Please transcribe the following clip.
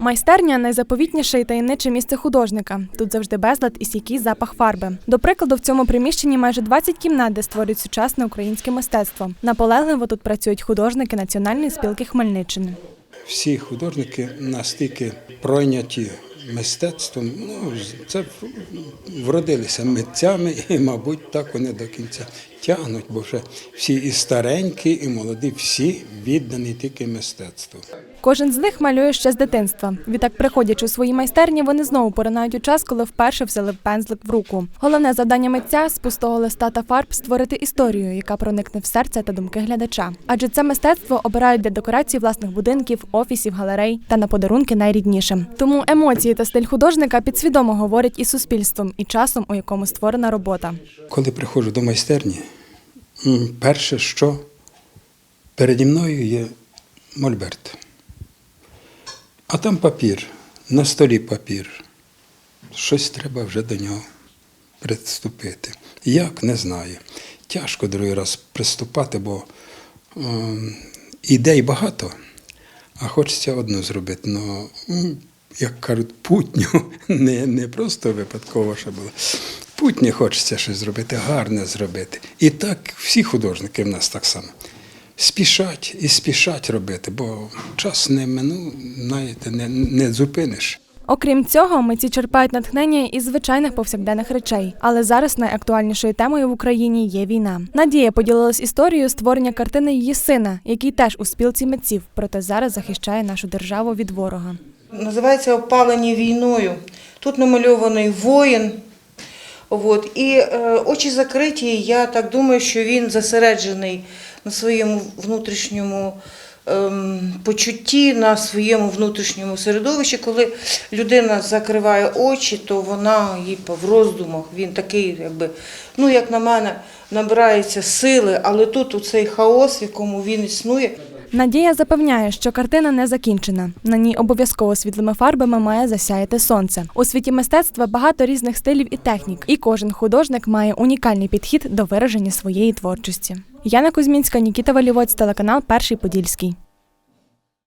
Майстерня найзаповітніше і таємниче місце художника. Тут завжди безлад і сікий запах фарби. До прикладу, в цьому приміщенні майже 20 кімнат, де створюють сучасне українське мистецтво. Наполегливо тут працюють художники Національної спілки Хмельниччини. Всі художники настільки пройняті мистецтвом, ну, це вродилися митцями, і, мабуть, так вони до кінця тягнуть, бо вже всі і старенькі, і молоді, всі віддані тільки мистецтву. Кожен з них малює ще з дитинства. Відтак, приходячи у свої майстерні, вони знову поринають у час, коли вперше взяли пензлик в руку. Головне завдання митця з пустого листа та фарб створити історію, яка проникне в серце та думки глядача. Адже це мистецтво обирають для декорації власних будинків, офісів, галерей та на подарунки найріднішим. Тому емоції та стиль художника підсвідомо говорять із суспільством і часом, у якому створена робота. Коли приходжу до майстерні, перше, що переді мною є мольберт. А там папір, на столі папір. Щось треба вже до нього приступити. Як, не знаю. Тяжко другий раз приступати, бо ем, ідей багато, а хочеться одну зробити. Ну, м, як кажуть, путню, не, не просто випадково, що було. Путнє хочеться щось зробити, гарне зробити. І так всі художники в нас так само. Спішать і спішать робити, бо час не ну, знаєте, не, не зупиниш. Окрім цього, митці черпають натхнення із звичайних повсякденних речей. Але зараз найактуальнішою темою в Україні є війна. Надія поділилась історією створення картини її сина, який теж у спілці митців, проте зараз захищає нашу державу від ворога. Називається Опалені війною. Тут намальований воїн. От. І е, очі закриті. Я так думаю, що він зосереджений на своєму внутрішньому ем, почутті, на своєму внутрішньому середовищі. Коли людина закриває очі, то вона їй в роздумах. Він такий, якби, ну як на мене, набирається сили, але тут у цей хаос, в якому він існує. Надія запевняє, що картина не закінчена. На ній обов'язково світлими фарбами має засяяти сонце. У світі мистецтва багато різних стилів і технік, і кожен художник має унікальний підхід до вираження своєї творчості. Яна Кузьмінська, Нікіта Валівоць, телеканал Перший Подільський.